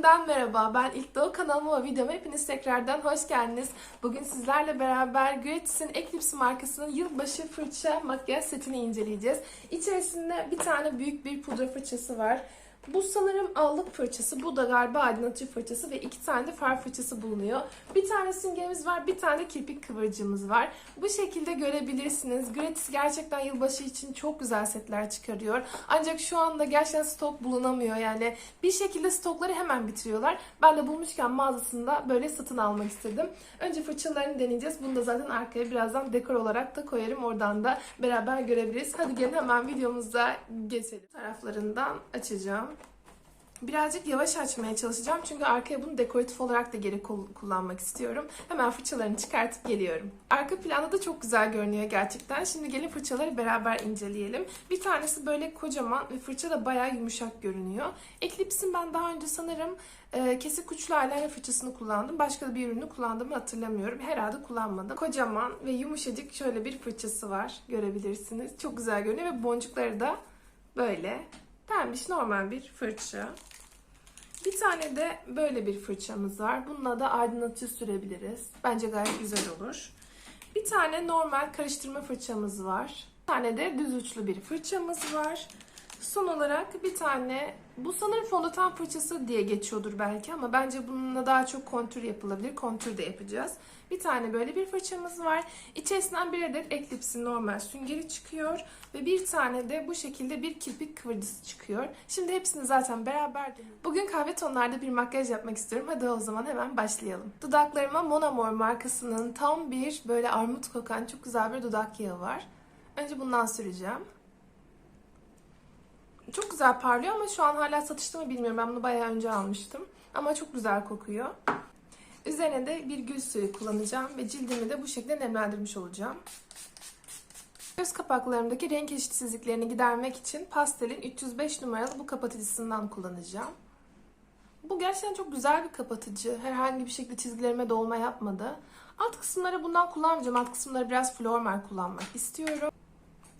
Yeniden merhaba. Ben İlk Doğu kanalıma ve videoma hepiniz tekrardan hoş geldiniz. Bugün sizlerle beraber Gratis'in Eclipse markasının yılbaşı fırça makyaj setini inceleyeceğiz. İçerisinde bir tane büyük bir pudra fırçası var. Bu sanırım allık fırçası, bu da galiba aydınlatıcı fırçası ve iki tane de far fırçası bulunuyor. Bir tane süngerimiz var, bir tane de kirpik kıvırcığımız var. Bu şekilde görebilirsiniz. Gratis gerçekten yılbaşı için çok güzel setler çıkarıyor. Ancak şu anda gerçekten stok bulunamıyor. Yani bir şekilde stokları hemen bitiriyorlar. Ben de bulmuşken mağazasında böyle satın almak istedim. Önce fırçalarını deneyeceğiz. Bunu da zaten arkaya birazdan dekor olarak da koyarım. Oradan da beraber görebiliriz. Hadi gelin hemen videomuza geçelim. Taraflarından açacağım. Birazcık yavaş açmaya çalışacağım çünkü arkaya bunu dekoratif olarak da geri kul- kullanmak istiyorum. Hemen fırçalarını çıkartıp geliyorum. Arka planda da çok güzel görünüyor gerçekten. Şimdi gelin fırçaları beraber inceleyelim. Bir tanesi böyle kocaman ve fırça da bayağı yumuşak görünüyor. Eclipse'in ben daha önce sanırım e, kesik uçlu eyeliner fırçasını kullandım. Başka da bir ürünü kullandığımı hatırlamıyorum. Herhalde kullanmadım. Kocaman ve yumuşacık şöyle bir fırçası var. Görebilirsiniz. Çok güzel görünüyor ve boncukları da böyle pembiş normal bir fırça. Bir tane de böyle bir fırçamız var. Bununla da aydınlatıcı sürebiliriz. Bence gayet güzel olur. Bir tane normal karıştırma fırçamız var. Bir tane de düz uçlu bir fırçamız var. Son olarak bir tane, bu sanırım fondöten fırçası diye geçiyordur belki ama bence bununla daha çok kontür yapılabilir. Kontür de yapacağız. Bir tane böyle bir fırçamız var. İçerisinden bir adet Eclipse'in normal süngeri çıkıyor. Ve bir tane de bu şekilde bir kirpik kıvırcısı çıkıyor. Şimdi hepsini zaten beraber Bugün kahve tonlarda bir makyaj yapmak istiyorum. Hadi o zaman hemen başlayalım. Dudaklarıma Mon Amour markasının tam bir böyle armut kokan çok güzel bir dudak yağı var. Önce bundan süreceğim. Çok güzel parlıyor ama şu an hala satışta mı bilmiyorum. Ben bunu bayağı önce almıştım. Ama çok güzel kokuyor. Üzerine de bir gül suyu kullanacağım ve cildimi de bu şekilde nemlendirmiş olacağım. Göz kapaklarımdaki renk eşitsizliklerini gidermek için pastelin 305 numaralı bu kapatıcısından kullanacağım. Bu gerçekten çok güzel bir kapatıcı. Herhangi bir şekilde çizgilerime dolma yapmadı. Alt kısımları bundan kullanmayacağım. Alt kısımları biraz flormar kullanmak istiyorum.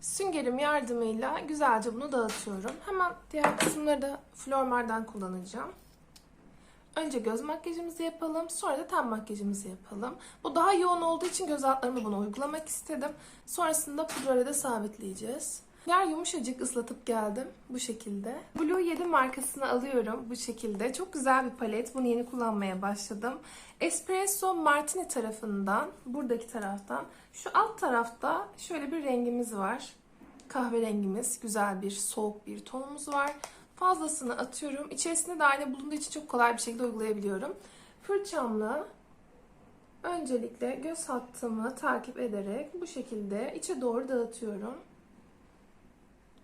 Süngerim yardımıyla güzelce bunu dağıtıyorum. Hemen diğer kısımları da flormardan kullanacağım. Önce göz makyajımızı yapalım. Sonra da ten makyajımızı yapalım. Bu daha yoğun olduğu için göz altlarımı bunu uygulamak istedim. Sonrasında pudrayla da sabitleyeceğiz. Yer yumuşacık ıslatıp geldim bu şekilde. Blue 7 markasını alıyorum bu şekilde. Çok güzel bir palet. Bunu yeni kullanmaya başladım. Espresso Martini tarafından, buradaki taraftan, şu alt tarafta şöyle bir rengimiz var. Kahverengimiz, güzel bir soğuk bir tonumuz var. Fazlasını atıyorum. İçerisinde de aynı bulunduğu için çok kolay bir şekilde uygulayabiliyorum. Fırçamla öncelikle göz hattımı takip ederek bu şekilde içe doğru dağıtıyorum.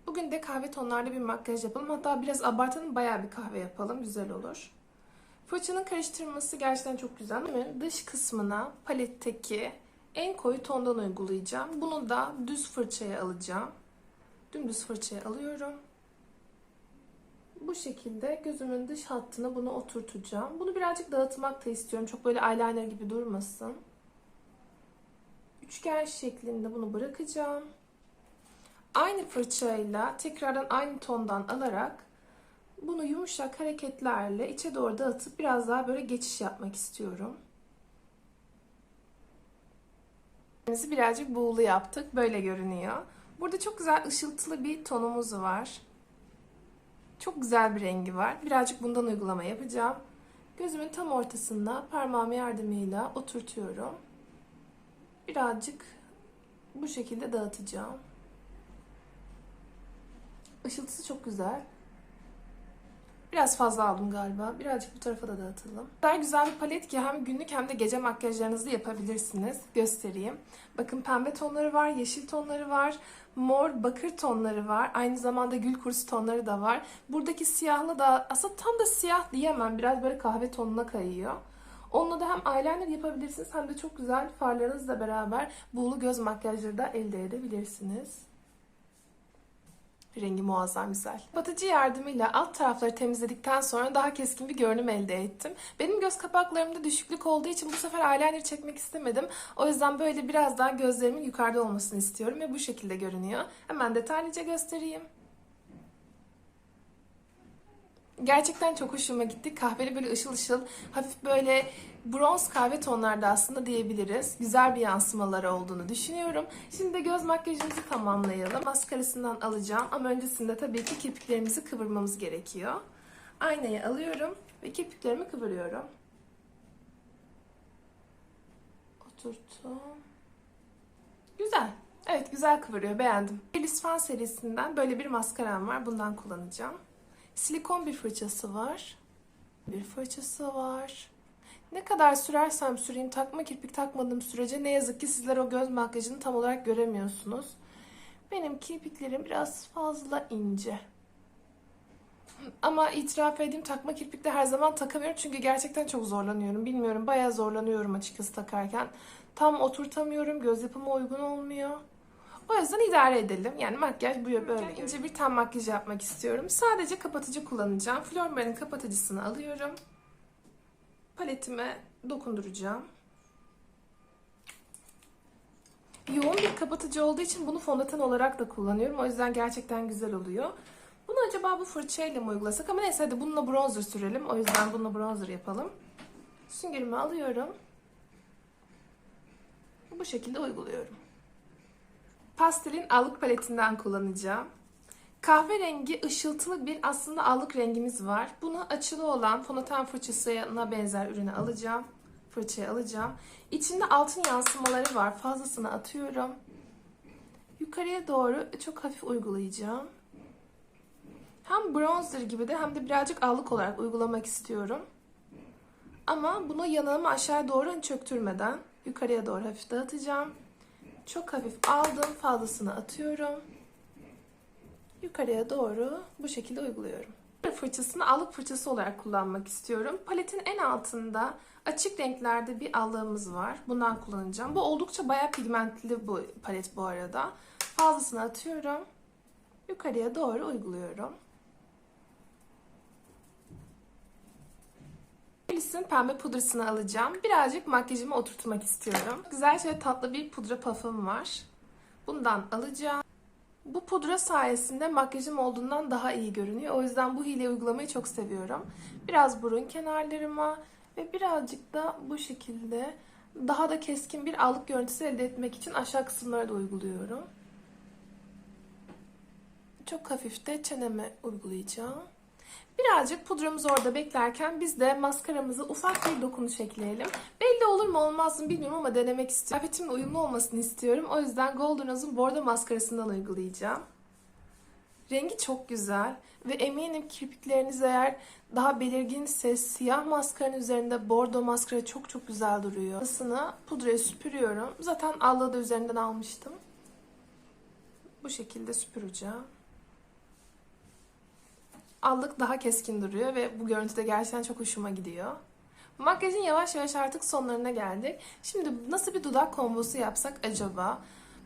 Bugün de kahve tonlarda bir makyaj yapalım. Hatta biraz abartalım bayağı bir kahve yapalım. Güzel olur. Fırçanın karıştırması gerçekten çok güzel. Hemen dış kısmına paletteki en koyu tondan uygulayacağım. Bunu da düz fırçaya alacağım. Dümdüz fırçaya alıyorum. Bu şekilde gözümün dış hattına bunu oturtacağım. Bunu birazcık dağıtmak da istiyorum. Çok böyle eyeliner gibi durmasın. Üçgen şeklinde bunu bırakacağım. Aynı fırçayla tekrardan aynı tondan alarak bunu yumuşak hareketlerle içe doğru dağıtıp biraz daha böyle geçiş yapmak istiyorum. Birazcık buğulu yaptık. Böyle görünüyor. Burada çok güzel ışıltılı bir tonumuz var. Çok güzel bir rengi var. Birazcık bundan uygulama yapacağım. Gözümün tam ortasında parmağım yardımıyla oturtuyorum. Birazcık bu şekilde dağıtacağım. Işıltısı çok güzel. Biraz fazla aldım galiba. Birazcık bu tarafa da dağıtalım. Kadar güzel bir palet ki hem günlük hem de gece makyajlarınızı yapabilirsiniz. Göstereyim. Bakın pembe tonları var, yeşil tonları var, mor bakır tonları var. Aynı zamanda gül kurusu tonları da var. Buradaki siyahlı da aslında tam da siyah diyemem. Biraz böyle kahve tonuna kayıyor. Onunla da hem eyeliner yapabilirsiniz hem de çok güzel farlarınızla beraber buğulu göz makyajları da elde edebilirsiniz. Rengi muazzam güzel. Batıcı yardımıyla alt tarafları temizledikten sonra daha keskin bir görünüm elde ettim. Benim göz kapaklarımda düşüklük olduğu için bu sefer eyeliner çekmek istemedim. O yüzden böyle biraz daha gözlerimin yukarıda olmasını istiyorum ve bu şekilde görünüyor. Hemen detaylıca göstereyim. Gerçekten çok hoşuma gitti. Kahveli böyle ışıl ışıl, hafif böyle bronz kahve tonlarda aslında diyebiliriz. Güzel bir yansımaları olduğunu düşünüyorum. Şimdi de göz makyajımızı tamamlayalım. Maskarasından alacağım ama öncesinde tabii ki kirpiklerimizi kıvırmamız gerekiyor. Aynayı alıyorum ve kirpiklerimi kıvırıyorum. Oturttum. Güzel. Evet güzel kıvırıyor. Beğendim. Elisfan serisinden böyle bir maskaram var. Bundan kullanacağım. Silikon bir fırçası var. Bir fırçası var. Ne kadar sürersem süreyim takma kirpik takmadığım sürece ne yazık ki sizler o göz makyajını tam olarak göremiyorsunuz. Benim kirpiklerim biraz fazla ince. Ama itiraf edeyim takma kirpikte her zaman takamıyorum çünkü gerçekten çok zorlanıyorum. Bilmiyorum bayağı zorlanıyorum açıkçası takarken. Tam oturtamıyorum, göz yapıma uygun olmuyor. O yüzden idare edelim. Yani makyaj bu böyle. İnce bir tam makyaj yapmak istiyorum. Sadece kapatıcı kullanacağım. Flormar'ın kapatıcısını alıyorum. Paletime dokunduracağım. Yoğun bir kapatıcı olduğu için bunu fondöten olarak da kullanıyorum. O yüzden gerçekten güzel oluyor. Bunu acaba bu fırçayla mı uygulasak? Ama neyse hadi bununla bronzer sürelim. O yüzden bununla bronzer yapalım. Süngerimi alıyorum. Bu şekilde uyguluyorum. Pastelin allık paletinden kullanacağım. Kahverengi ışıltılı bir aslında allık rengimiz var. Bunu açılı olan fondöten fırçasına benzer ürünü alacağım. Fırçayı alacağım. İçinde altın yansımaları var. Fazlasını atıyorum. Yukarıya doğru çok hafif uygulayacağım. Hem bronzer gibi de hem de birazcık allık olarak uygulamak istiyorum. Ama bunu yanağımı aşağı doğru çöktürmeden yukarıya doğru hafif dağıtacağım. Çok hafif aldım. Fazlasını atıyorum. Yukarıya doğru bu şekilde uyguluyorum. Fırçasını allık fırçası olarak kullanmak istiyorum. Paletin en altında açık renklerde bir allığımız var. Bundan kullanacağım. Bu oldukça bayağı pigmentli bu palet bu arada. Fazlasını atıyorum. Yukarıya doğru uyguluyorum. Melis'in pembe pudrasını alacağım. Birazcık makyajımı oturtmak istiyorum. Güzel şöyle tatlı bir pudra puff'ım var. Bundan alacağım. Bu pudra sayesinde makyajım olduğundan daha iyi görünüyor. O yüzden bu hileyi uygulamayı çok seviyorum. Biraz burun kenarlarıma ve birazcık da bu şekilde daha da keskin bir allık görüntüsü elde etmek için aşağı kısımlara da uyguluyorum. Çok hafif de çeneme uygulayacağım. Birazcık pudramız orada beklerken biz de maskaramızı ufak bir dokunuş ekleyelim. Belli olur mu olmaz mı bilmiyorum ama denemek istiyorum. Kıyafetimle uyumlu olmasını istiyorum. O yüzden Golden Rose'un bordo maskarasından uygulayacağım. Rengi çok güzel ve eminim kirpikleriniz eğer daha belirginse siyah maskaranın üzerinde bordo maskara çok çok güzel duruyor. Arasına pudrayı süpürüyorum. Zaten allığı da üzerinden almıştım. Bu şekilde süpüreceğim allık daha keskin duruyor ve bu görüntüde gerçekten çok hoşuma gidiyor. Makyajın yavaş yavaş artık sonlarına geldik. Şimdi nasıl bir dudak kombosu yapsak acaba?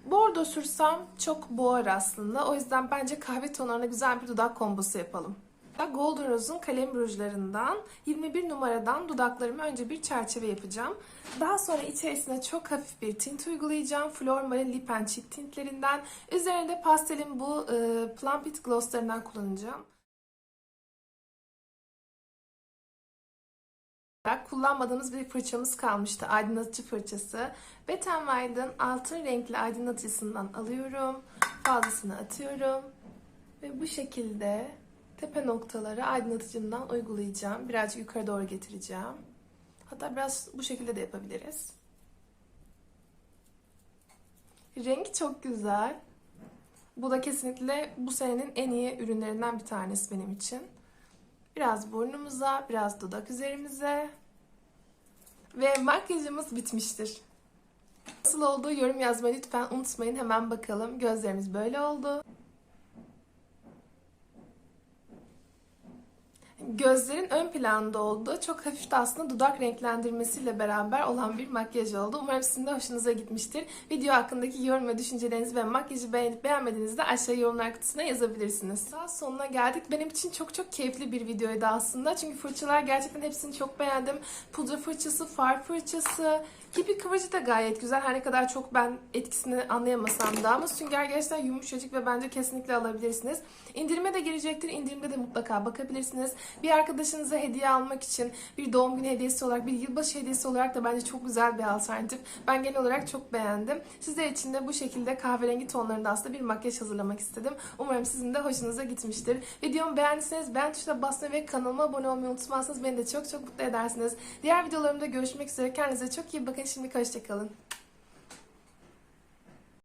Bordo sürsem çok boğar aslında. O yüzden bence kahve tonlarına güzel bir dudak kombosu yapalım. Golden Rose'un kalem rujlarından 21 numaradan dudaklarımı önce bir çerçeve yapacağım. Daha sonra içerisine çok hafif bir tint uygulayacağım. Flormar'ın Lip and Cheek tintlerinden. Üzerinde pastelin bu e, Plum It glosslarından kullanacağım. Kullanmadığımız bir fırçamız kalmıştı. Aydınlatıcı fırçası. Wet n Wild'ın altın renkli aydınlatıcısından alıyorum. Fazlasını atıyorum. Ve bu şekilde tepe noktaları aydınlatıcından uygulayacağım. Birazcık yukarı doğru getireceğim. Hatta biraz bu şekilde de yapabiliriz. Rengi çok güzel. Bu da kesinlikle bu senenin en iyi ürünlerinden bir tanesi benim için. Biraz burnumuza, biraz dudak üzerimize. Ve makyajımız bitmiştir. Nasıl olduğu yorum yazmayı lütfen unutmayın. Hemen bakalım. Gözlerimiz böyle oldu. Gözlerin ön planda olduğu çok hafif de aslında dudak renklendirmesiyle beraber olan bir makyaj oldu. Umarım sizin de hoşunuza gitmiştir. Video hakkındaki yorum ve düşüncelerinizi ve makyajı beğenip beğenmediğinizi de aşağı yorumlar kutusuna yazabilirsiniz. Daha sonuna geldik. Benim için çok çok keyifli bir videoydu aslında. Çünkü fırçalar gerçekten hepsini çok beğendim. Pudra fırçası, far fırçası, Kipi kıvırcı da gayet güzel. Her ne kadar çok ben etkisini anlayamasam da ama sünger gerçekten yumuşacık ve bence kesinlikle alabilirsiniz. İndirime de girecektir. İndirimde de mutlaka bakabilirsiniz. Bir arkadaşınıza hediye almak için bir doğum günü hediyesi olarak, bir yılbaşı hediyesi olarak da bence çok güzel bir alternatif. Ben genel olarak çok beğendim. Sizler için de bu şekilde kahverengi tonlarında aslında bir makyaj hazırlamak istedim. Umarım sizin de hoşunuza gitmiştir. Videomu beğendiyseniz beğen tuşuna basmayı ve kanalıma abone olmayı unutmazsanız beni de çok çok mutlu edersiniz. Diğer videolarımda görüşmek üzere. Kendinize çok iyi bakın. Şimdi hoşçakalın.